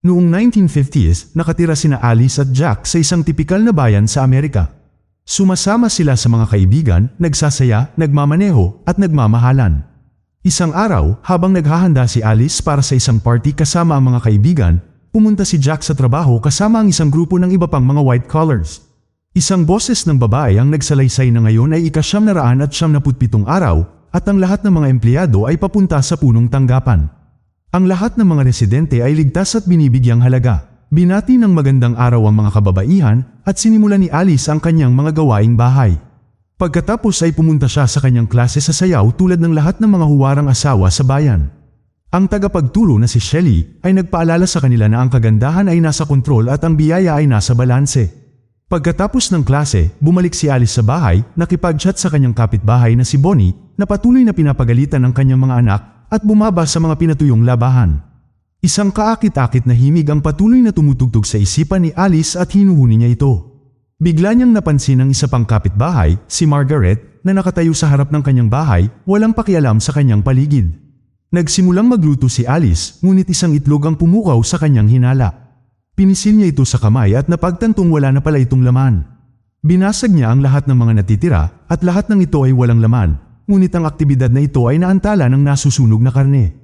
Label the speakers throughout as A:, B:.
A: Noong 1950s, nakatira sina Alice at Jack sa isang tipikal na bayan sa Amerika. Sumasama sila sa mga kaibigan, nagsasaya, nagmamaneho, at nagmamahalan. Isang araw, habang naghahanda si Alice para sa isang party kasama ang mga kaibigan, pumunta si Jack sa trabaho kasama ang isang grupo ng iba pang mga white collars. Isang boses ng babae ang nagsalaysay na ngayon ay ikasyam na raan at siyam na araw at ang lahat ng mga empleyado ay papunta sa punong tanggapan. Ang lahat ng mga residente ay ligtas at binibigyang halaga. Binati ng magandang araw ang mga kababaihan at sinimulan ni Alice ang kanyang mga gawaing bahay. Pagkatapos ay pumunta siya sa kanyang klase sa sayaw tulad ng lahat ng mga huwarang asawa sa bayan. Ang tagapagturo na si Shelly ay nagpaalala sa kanila na ang kagandahan ay nasa kontrol at ang biyaya ay nasa balanse. Pagkatapos ng klase, bumalik si Alice sa bahay, nakipag-chat sa kanyang kapitbahay na si Bonnie na patuloy na pinapagalitan ng kanyang mga anak at bumaba sa mga pinatuyong labahan. Isang kaakit-akit na himig ang patuloy na tumutugtog sa isipan ni Alice at hinuhuni niya ito. Bigla niyang napansin ng isa pang kapitbahay, si Margaret, na nakatayo sa harap ng kanyang bahay, walang pakialam sa kanyang paligid. Nagsimulang magluto si Alice, ngunit isang itlog ang pumukaw sa kanyang hinala. Pinisil niya ito sa kamay at napagtantong wala na pala itong laman. Binasag niya ang lahat ng mga natitira at lahat ng ito ay walang laman, ngunit ang aktibidad na ito ay naantala ng nasusunog na karne.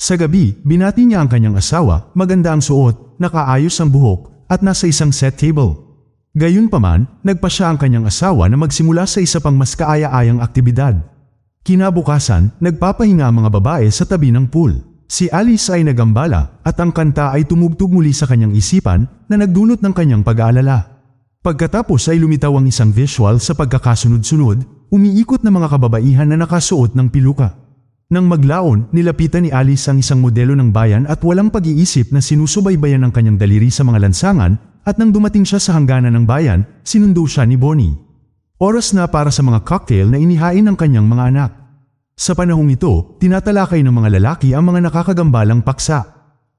A: Sa gabi, binati niya ang kanyang asawa, maganda ang suot, nakaayos ang buhok, at nasa isang set table. Gayunpaman, nagpa siya ang kanyang asawa na magsimula sa isa pang mas kaaya-ayang aktibidad. Kinabukasan, nagpapahinga ang mga babae sa tabi ng pool. Si Alice ay nagambala at ang kanta ay tumugtog muli sa kanyang isipan na nagdulot ng kanyang pag-aalala. Pagkatapos ay lumitaw ang isang visual sa pagkakasunod-sunod Umiikot na mga kababaihan na nakasuot ng piluka. Nang maglaon, nilapitan ni Alice ang isang modelo ng bayan at walang pag-iisip na sinusubaybayan ng kanyang daliri sa mga lansangan at nang dumating siya sa hangganan ng bayan, sinundo siya ni Bonnie. Oras na para sa mga cocktail na inihain ng kanyang mga anak. Sa panahong ito, tinatalakay ng mga lalaki ang mga nakakagambalang paksa.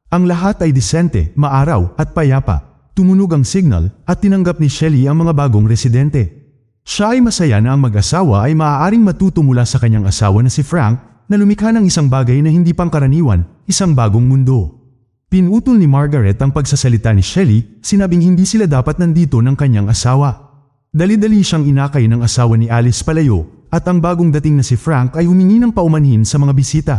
A: Ang lahat ay disente, maaraw at payapa. Tumunog ang signal at tinanggap ni Shelly ang mga bagong residente. Siya ay masaya na ang mag-asawa ay maaaring matuto mula sa kanyang asawa na si Frank na lumikha ng isang bagay na hindi pangkaraniwan, isang bagong mundo. Pinutol ni Margaret ang pagsasalita ni Shelley, sinabing hindi sila dapat nandito ng kanyang asawa. Dali-dali siyang inakay ng asawa ni Alice palayo at ang bagong dating na si Frank ay humingi ng paumanhin sa mga bisita.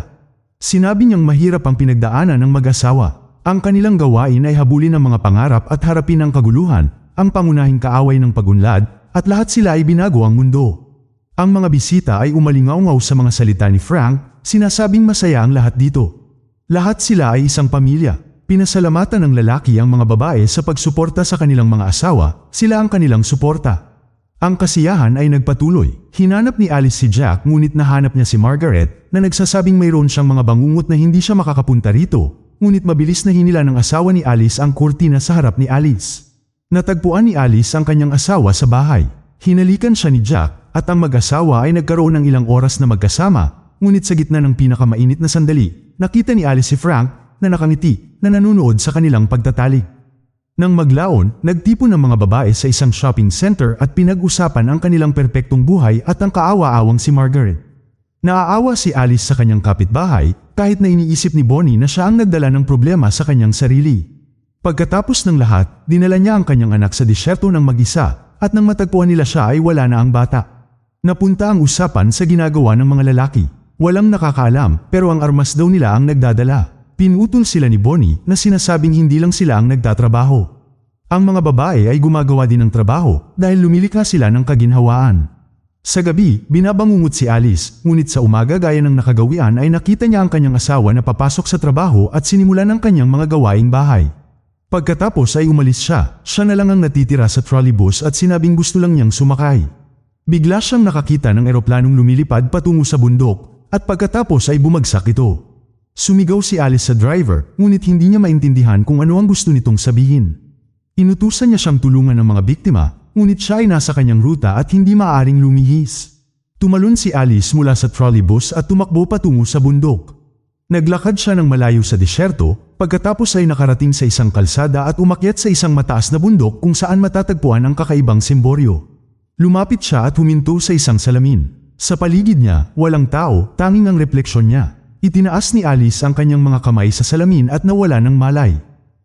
A: Sinabi niyang mahirap ang pinagdaanan ng mag-asawa. Ang kanilang gawain ay habulin ang mga pangarap at harapin ang kaguluhan, ang pangunahing kaaway ng pagunlad at lahat sila ay binago ang mundo. Ang mga bisita ay umalingaw sa mga salita ni Frank, sinasabing masaya ang lahat dito. Lahat sila ay isang pamilya. Pinasalamatan ng lalaki ang mga babae sa pagsuporta sa kanilang mga asawa, sila ang kanilang suporta. Ang kasiyahan ay nagpatuloy. Hinanap ni Alice si Jack ngunit nahanap niya si Margaret na nagsasabing mayroon siyang mga bangungot na hindi siya makakapunta rito. Ngunit mabilis na hinila ng asawa ni Alice ang kurtina sa harap ni Alice. Natagpuan ni Alice ang kanyang asawa sa bahay. Hinalikan siya ni Jack at ang mag-asawa ay nagkaroon ng ilang oras na magkasama, ngunit sa gitna ng pinakamainit na sandali, nakita ni Alice si Frank na nakangiti na nanunood sa kanilang pagtatalik. Nang maglaon, nagtipon ng mga babae sa isang shopping center at pinag-usapan ang kanilang perpektong buhay at ang kaawa-awang si Margaret. Naaawa si Alice sa kanyang kapitbahay kahit na iniisip ni Bonnie na siya ang nagdala ng problema sa kanyang sarili. Pagkatapos ng lahat, dinala niya ang kanyang anak sa disyerto ng mag-isa at nang matagpuan nila siya ay wala na ang bata. Napunta ang usapan sa ginagawa ng mga lalaki. Walang nakakaalam pero ang armas daw nila ang nagdadala. Pinutol sila ni Bonnie na sinasabing hindi lang sila ang nagtatrabaho. Ang mga babae ay gumagawa din ng trabaho dahil lumilikha sila ng kaginhawaan. Sa gabi, binabangungot si Alice, ngunit sa umaga gaya ng nakagawian ay nakita niya ang kanyang asawa na papasok sa trabaho at sinimulan ng kanyang mga gawaing bahay. Pagkatapos ay umalis siya, siya na lang ang natitira sa trolleybus at sinabing gusto lang niyang sumakay. Bigla siyang nakakita ng eroplanong lumilipad patungo sa bundok at pagkatapos ay bumagsak ito. Sumigaw si Alice sa driver ngunit hindi niya maintindihan kung ano ang gusto nitong sabihin. Inutusan niya siyang tulungan ng mga biktima ngunit siya ay nasa kanyang ruta at hindi maaaring lumihis. Tumalon si Alice mula sa trolleybus at tumakbo patungo sa bundok. Naglakad siya ng malayo sa disyerto, pagkatapos ay nakarating sa isang kalsada at umakyat sa isang mataas na bundok kung saan matatagpuan ang kakaibang simboryo. Lumapit siya at huminto sa isang salamin. Sa paligid niya, walang tao, tanging ang refleksyon niya. Itinaas ni Alice ang kanyang mga kamay sa salamin at nawala ng malay.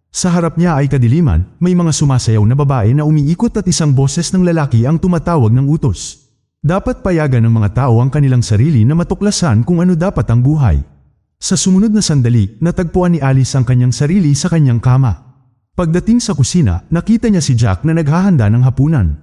A: Sa harap niya ay kadiliman, may mga sumasayaw na babae na umiikot at isang boses ng lalaki ang tumatawag ng utos. Dapat payagan ng mga tao ang kanilang sarili na matuklasan kung ano dapat ang buhay. Sa sumunod na sandali, natagpuan ni Alice ang kanyang sarili sa kanyang kama. Pagdating sa kusina, nakita niya si Jack na naghahanda ng hapunan.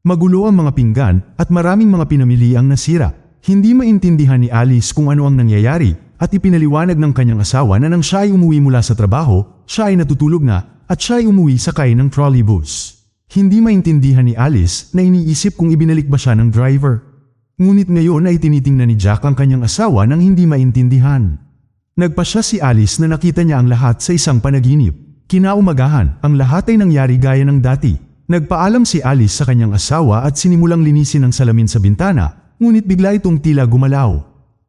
A: Magulo ang mga pinggan at maraming mga pinamili ang nasira. Hindi maintindihan ni Alice kung ano ang nangyayari at ipinaliwanag ng kanyang asawa na nang siya ay umuwi mula sa trabaho, siya ay natutulog na at siya ay umuwi sakay ng trolleybus. Hindi maintindihan ni Alice na iniisip kung ibinalik ba siya ng driver. Ngunit ngayon ay tinitingnan ni Jack ang kanyang asawa nang hindi maintindihan. Nagpasya si Alice na nakita niya ang lahat sa isang panaginip. Kinaumagahan, ang lahat ay nangyari gaya ng dati. Nagpaalam si Alice sa kanyang asawa at sinimulang linisin ang salamin sa bintana, ngunit bigla itong tila gumalaw.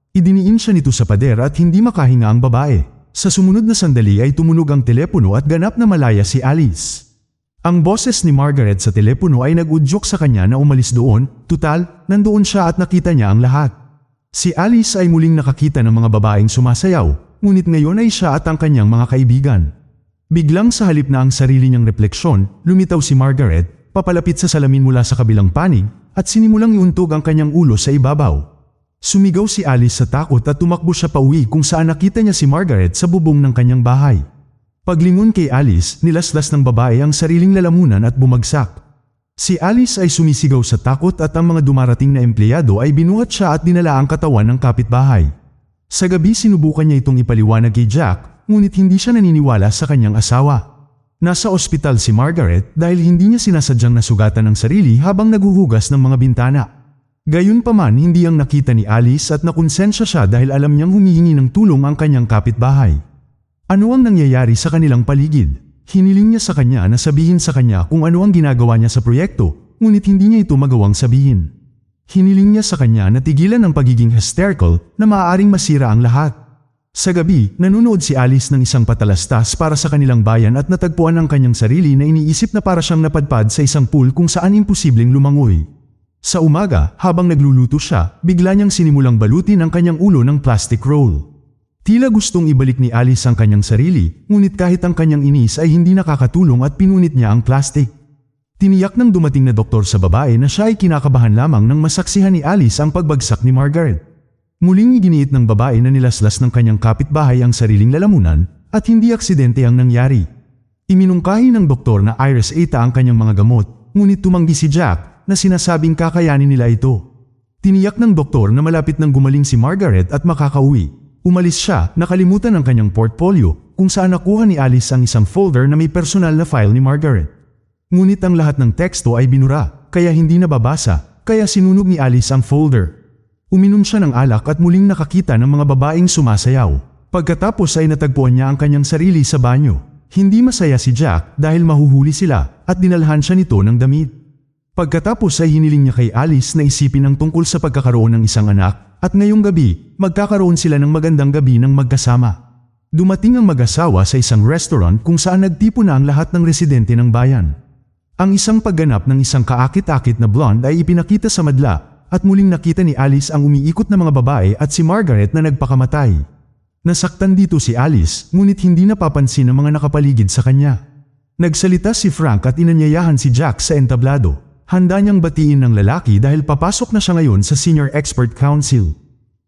A: Idiniin siya nito sa pader at hindi makahinga ang babae. Sa sumunod na sandali ay tumunog ang telepono at ganap na malaya si Alice. Ang boses ni Margaret sa telepono ay nag-udyok sa kanya na umalis doon, tutal, nandoon siya at nakita niya ang lahat. Si Alice ay muling nakakita ng mga babaeng sumasayaw, ngunit ngayon ay siya at ang kanyang mga kaibigan. Biglang sa halip na ang sarili niyang refleksyon, lumitaw si Margaret, papalapit sa salamin mula sa kabilang panig, at sinimulang iuntog ang kanyang ulo sa ibabaw. Sumigaw si Alice sa takot at tumakbo siya pauwi kung saan nakita niya si Margaret sa bubong ng kanyang bahay. Paglingon kay Alice, nilaslas ng babae ang sariling lalamunan at bumagsak. Si Alice ay sumisigaw sa takot at ang mga dumarating na empleyado ay binuhat siya at dinala ang katawan ng kapitbahay. Sa gabi sinubukan niya itong ipaliwanag kay Jack, ngunit hindi siya naniniwala sa kanyang asawa. Nasa ospital si Margaret dahil hindi niya sinasadyang nasugatan ng sarili habang naguhugas ng mga bintana. Gayunpaman hindi ang nakita ni Alice at nakonsensya siya dahil alam niyang humihingi ng tulong ang kanyang kapitbahay. Ano ang nangyayari sa kanilang paligid? Hiniling niya sa kanya na sabihin sa kanya kung ano ang ginagawa niya sa proyekto, ngunit hindi niya ito magawang sabihin. Hiniling niya sa kanya na tigilan ang pagiging hysterical na maaaring masira ang lahat. Sa gabi, nanonood si Alice ng isang patalastas para sa kanilang bayan at natagpuan ang kanyang sarili na iniisip na para siyang napadpad sa isang pool kung saan imposibleng lumangoy. Sa umaga, habang nagluluto siya, bigla niyang sinimulang balutin ang kanyang ulo ng plastic roll. Tila gustong ibalik ni Alice ang kanyang sarili, ngunit kahit ang kanyang inis ay hindi nakakatulong at pinunit niya ang plastic. Tiniyak ng dumating na doktor sa babae na siya ay kinakabahan lamang nang masaksihan ni Alice ang pagbagsak ni Margaret. Muling iginiit ng babae na nilaslas ng kanyang kapitbahay ang sariling lalamunan at hindi aksidente ang nangyari. Iminungkahi ng doktor na Iris Eta ang kanyang mga gamot, ngunit tumanggi si Jack na sinasabing kakayanin nila ito. Tiniyak ng doktor na malapit nang gumaling si Margaret at makakauwi. Umalis siya, nakalimutan ang kanyang portfolio kung saan nakuha ni Alice ang isang folder na may personal na file ni Margaret. Ngunit ang lahat ng teksto ay binura, kaya hindi nababasa, kaya sinunog ni Alice ang folder. Uminom siya ng alak at muling nakakita ng mga babaeng sumasayaw. Pagkatapos ay natagpuan niya ang kanyang sarili sa banyo. Hindi masaya si Jack dahil mahuhuli sila at dinalhan siya nito ng damit. Pagkatapos ay hiniling niya kay Alice na isipin ang tungkol sa pagkakaroon ng isang anak at ngayong gabi, magkakaroon sila ng magandang gabi ng magkasama. Dumating ang mag-asawa sa isang restaurant kung saan nagtipo na ang lahat ng residente ng bayan. Ang isang pagganap ng isang kaakit-akit na blonde ay ipinakita sa madla at muling nakita ni Alice ang umiikot na mga babae at si Margaret na nagpakamatay. Nasaktan dito si Alice ngunit hindi napapansin ng mga nakapaligid sa kanya. Nagsalita si Frank at inanyayahan si Jack sa entablado. Handa niyang batiin ng lalaki dahil papasok na siya ngayon sa Senior Expert Council.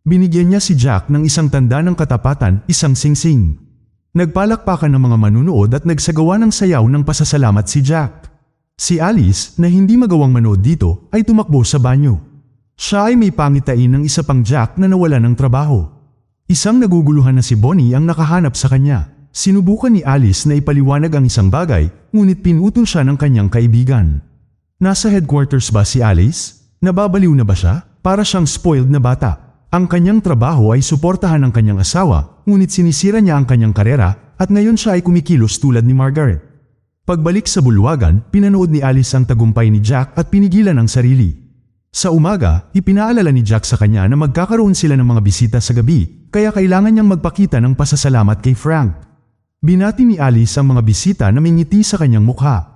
A: Binigyan niya si Jack ng isang tanda ng katapatan, isang singsing. Nagpalakpakan ng mga manunood at nagsagawa ng sayaw ng pasasalamat si Jack. Si Alice, na hindi magawang manood dito, ay tumakbo sa banyo. Siya ay may pangitain ng isa pang Jack na nawala ng trabaho. Isang naguguluhan na si Bonnie ang nakahanap sa kanya. Sinubukan ni Alice na ipaliwanag ang isang bagay, ngunit pinutol siya ng kanyang kaibigan. Nasa headquarters ba si Alice? Nababaliw na ba siya? Para siyang spoiled na bata. Ang kanyang trabaho ay suportahan ng kanyang asawa, ngunit sinisira niya ang kanyang karera at ngayon siya ay kumikilos tulad ni Margaret. Pagbalik sa bulwagan, pinanood ni Alice ang tagumpay ni Jack at pinigilan ang sarili. Sa umaga, ipinaalala ni Jack sa kanya na magkakaroon sila ng mga bisita sa gabi, kaya kailangan niyang magpakita ng pasasalamat kay Frank. Binati ni Alice ang mga bisita na may ngiti sa kanyang mukha.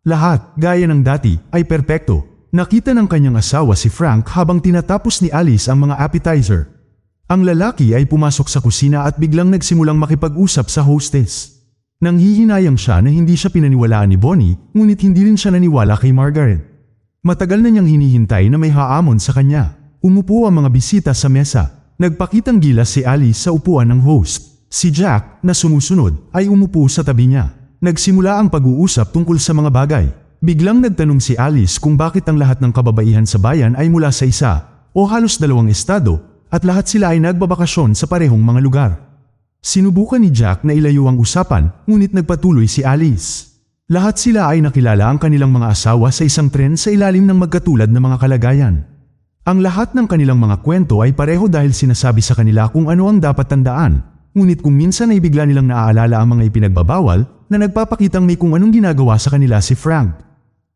A: Lahat, gaya ng dati, ay perpekto. Nakita ng kanyang asawa si Frank habang tinatapos ni Alice ang mga appetizer. Ang lalaki ay pumasok sa kusina at biglang nagsimulang makipag-usap sa hostess. Nanghihinayang siya na hindi siya pinaniwalaan ni Bonnie, ngunit hindi rin siya naniwala kay Margaret. Matagal na niyang hinihintay na may haamon sa kanya. Umupo ang mga bisita sa mesa. Nagpakitang gilas si Alice sa upuan ng host. Si Jack, na sumusunod, ay umupo sa tabi niya. Nagsimula ang pag-uusap tungkol sa mga bagay. Biglang nagtanong si Alice kung bakit ang lahat ng kababaihan sa bayan ay mula sa isa o halos dalawang estado at lahat sila ay nagbabakasyon sa parehong mga lugar. Sinubukan ni Jack na ilayo ang usapan ngunit nagpatuloy si Alice. Lahat sila ay nakilala ang kanilang mga asawa sa isang tren sa ilalim ng magkatulad na mga kalagayan. Ang lahat ng kanilang mga kwento ay pareho dahil sinasabi sa kanila kung ano ang dapat tandaan, ngunit kung minsan ay bigla nilang naaalala ang mga ipinagbabawal na nagpapakitang may kung anong ginagawa sa kanila si Frank.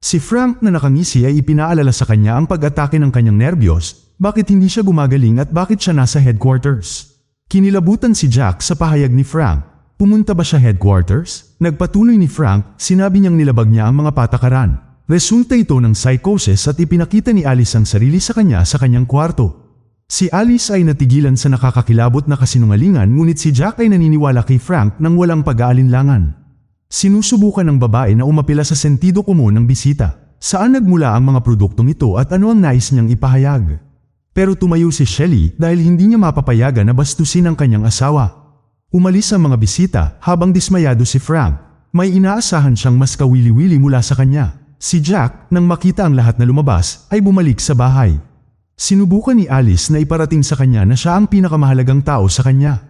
A: Si Frank na nakangisi ay ipinaalala sa kanya ang pag-atake ng kanyang nerbiyos, bakit hindi siya gumagaling at bakit siya nasa headquarters. Kinilabutan si Jack sa pahayag ni Frank. Pumunta ba siya headquarters? Nagpatuloy ni Frank, sinabi niyang nilabag niya ang mga patakaran. Resulta ito ng psychosis at ipinakita ni Alice ang sarili sa kanya sa kanyang kwarto. Si Alice ay natigilan sa nakakakilabot na kasinungalingan ngunit si Jack ay naniniwala kay Frank nang walang pag-aalinlangan. Sinusubukan ng babae na umapila sa sentido komun ng bisita. Saan nagmula ang mga produktong ito at ano ang nais niyang ipahayag? Pero tumayo si Shelly dahil hindi niya mapapayagan na bastusin ang kanyang asawa. Umalis ang mga bisita habang dismayado si Frank. May inaasahan siyang mas kawili-wili mula sa kanya. Si Jack, nang makita ang lahat na lumabas, ay bumalik sa bahay. Sinubukan ni Alice na iparating sa kanya na siya ang pinakamahalagang tao sa kanya.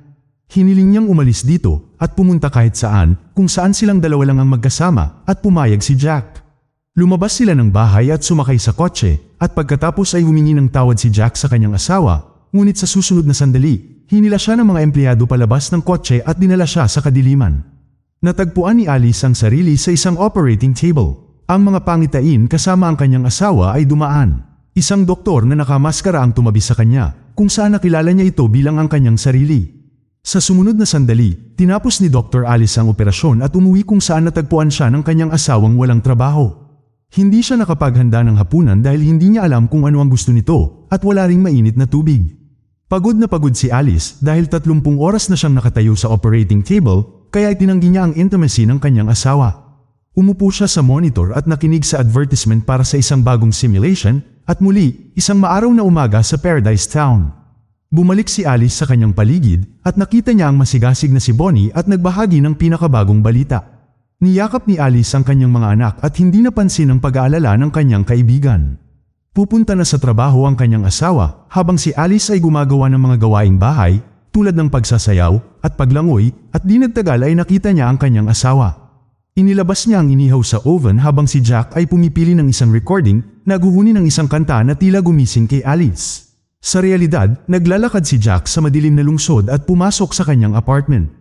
A: Hiniling niyang umalis dito at pumunta kahit saan kung saan silang dalawa lang ang magkasama at pumayag si Jack. Lumabas sila ng bahay at sumakay sa kotse at pagkatapos ay humingi ng tawad si Jack sa kanyang asawa ngunit sa susunod na sandali, hinila siya ng mga empleyado palabas ng kotse at dinala siya sa kadiliman. Natagpuan ni Alice ang sarili sa isang operating table. Ang mga pangitain kasama ang kanyang asawa ay dumaan. Isang doktor na nakamaskara ang tumabi sa kanya kung saan nakilala niya ito bilang ang kanyang sarili. Sa sumunod na sandali, tinapos ni Dr. Alice ang operasyon at umuwi kung saan natagpuan siya ng kanyang asawang walang trabaho. Hindi siya nakapaghanda ng hapunan dahil hindi niya alam kung ano ang gusto nito at wala ring mainit na tubig. Pagod na pagod si Alice dahil 30 oras na siyang nakatayo sa operating table kaya itinanggi niya ang intimacy ng kanyang asawa. Umupo siya sa monitor at nakinig sa advertisement para sa isang bagong simulation at muli, isang maaraw na umaga sa Paradise Town. Bumalik si Alice sa kanyang paligid at nakita niya ang masigasig na si Bonnie at nagbahagi ng pinakabagong balita. Niyakap ni Alice ang kanyang mga anak at hindi napansin ang pag-aalala ng kanyang kaibigan. Pupunta na sa trabaho ang kanyang asawa habang si Alice ay gumagawa ng mga gawaing bahay tulad ng pagsasayaw at paglangoy at di nagtagal ay nakita niya ang kanyang asawa. Inilabas niya ang inihaw sa oven habang si Jack ay pumipili ng isang recording na guhuni ng isang kanta na tila gumising kay Alice. Sa realidad, naglalakad si Jack sa madilim na lungsod at pumasok sa kanyang apartment.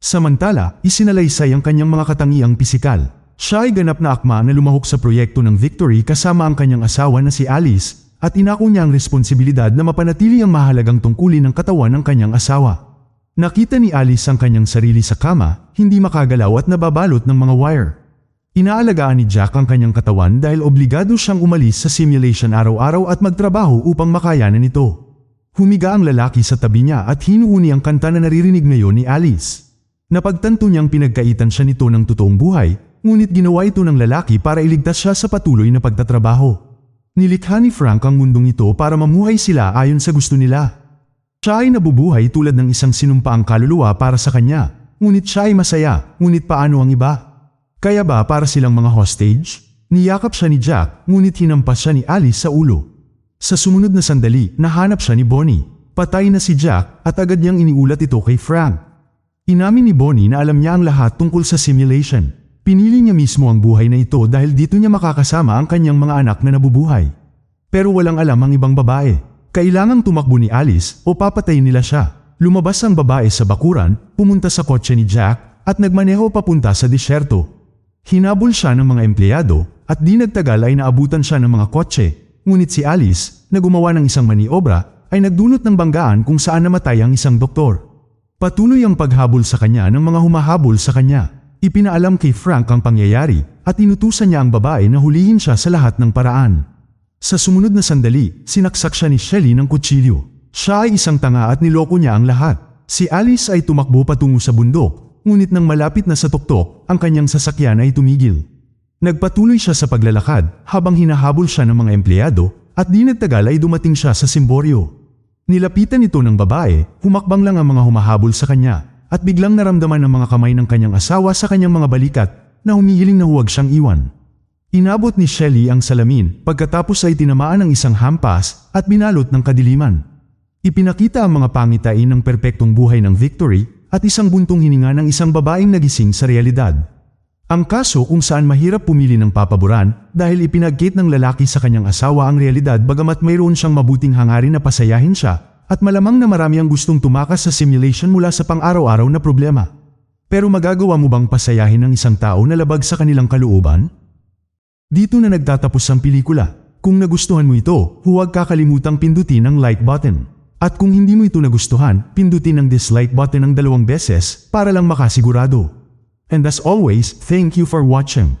A: Samantala, isinalaysay ang kanyang mga katangiang pisikal. Siya ay ganap na akma na lumahok sa proyekto ng Victory kasama ang kanyang asawa na si Alice at inako niya ang responsibilidad na mapanatili ang mahalagang tungkulin ng katawan ng kanyang asawa. Nakita ni Alice ang kanyang sarili sa kama, hindi makagalaw at nababalot ng mga wire. Inaalagaan ni Jack ang kanyang katawan dahil obligado siyang umalis sa simulation araw-araw at magtrabaho upang makayanan ito. Humiga ang lalaki sa tabi niya at hinuhuni ang kanta na naririnig ngayon ni Alice. Napagtanto niyang pinagkaitan siya nito ng totoong buhay, ngunit ginawa ito ng lalaki para iligtas siya sa patuloy na pagtatrabaho. Nilikha ni Frank ang mundong ito para mamuhay sila ayon sa gusto nila. Siya ay nabubuhay tulad ng isang sinumpaang kaluluwa para sa kanya, ngunit siya ay masaya, ngunit paano ang iba? Kaya ba para silang mga hostage? Niyakap siya ni Jack, ngunit hinampas siya ni Alice sa ulo. Sa sumunod na sandali, nahanap siya ni Bonnie. Patay na si Jack at agad niyang iniulat ito kay Frank. Inamin ni Bonnie na alam niya ang lahat tungkol sa simulation. Pinili niya mismo ang buhay na ito dahil dito niya makakasama ang kanyang mga anak na nabubuhay. Pero walang alam ang ibang babae. Kailangang tumakbo ni Alice o papatayin nila siya. Lumabas ang babae sa bakuran, pumunta sa kotse ni Jack at nagmaneho papunta sa disyerto. Hinabol siya ng mga empleyado at di nagtagal ay naabutan siya ng mga kotse. Ngunit si Alice, na gumawa ng isang maniobra, ay nagdunot ng banggaan kung saan namatay ang isang doktor. Patuloy ang paghabol sa kanya ng mga humahabol sa kanya. Ipinaalam kay Frank ang pangyayari at inutusan niya ang babae na hulihin siya sa lahat ng paraan. Sa sumunod na sandali, sinaksak siya ni Shelly ng kutsilyo. Siya ay isang tanga at niloko niya ang lahat. Si Alice ay tumakbo patungo sa bundok ngunit nang malapit na sa tuktok, ang kanyang sasakyan ay tumigil. Nagpatuloy siya sa paglalakad habang hinahabol siya ng mga empleyado at di nagtagal ay dumating siya sa simboryo. Nilapitan ito ng babae, humakbang lang ang mga humahabol sa kanya at biglang naramdaman ng mga kamay ng kanyang asawa sa kanyang mga balikat na humihiling na huwag siyang iwan. Inabot ni Shelley ang salamin pagkatapos ay tinamaan ng isang hampas at binalot ng kadiliman. Ipinakita ang mga pangitain ng perpektong buhay ng Victory at isang buntong hininga ng isang babaeng nagising sa realidad. Ang kaso kung saan mahirap pumili ng papaboran dahil ipinagkit ng lalaki sa kanyang asawa ang realidad bagamat mayroon siyang mabuting hangarin na pasayahin siya at malamang na marami ang gustong tumakas sa simulation mula sa pang-araw-araw na problema. Pero magagawa mo bang pasayahin ng isang tao na labag sa kanilang kalooban? Dito na nagtatapos ang pelikula. Kung nagustuhan mo ito, huwag kakalimutang pindutin ang like button. At kung hindi mo ito nagustuhan, pindutin ang dislike button ng dalawang beses para lang makasigurado. And as always, thank you for watching.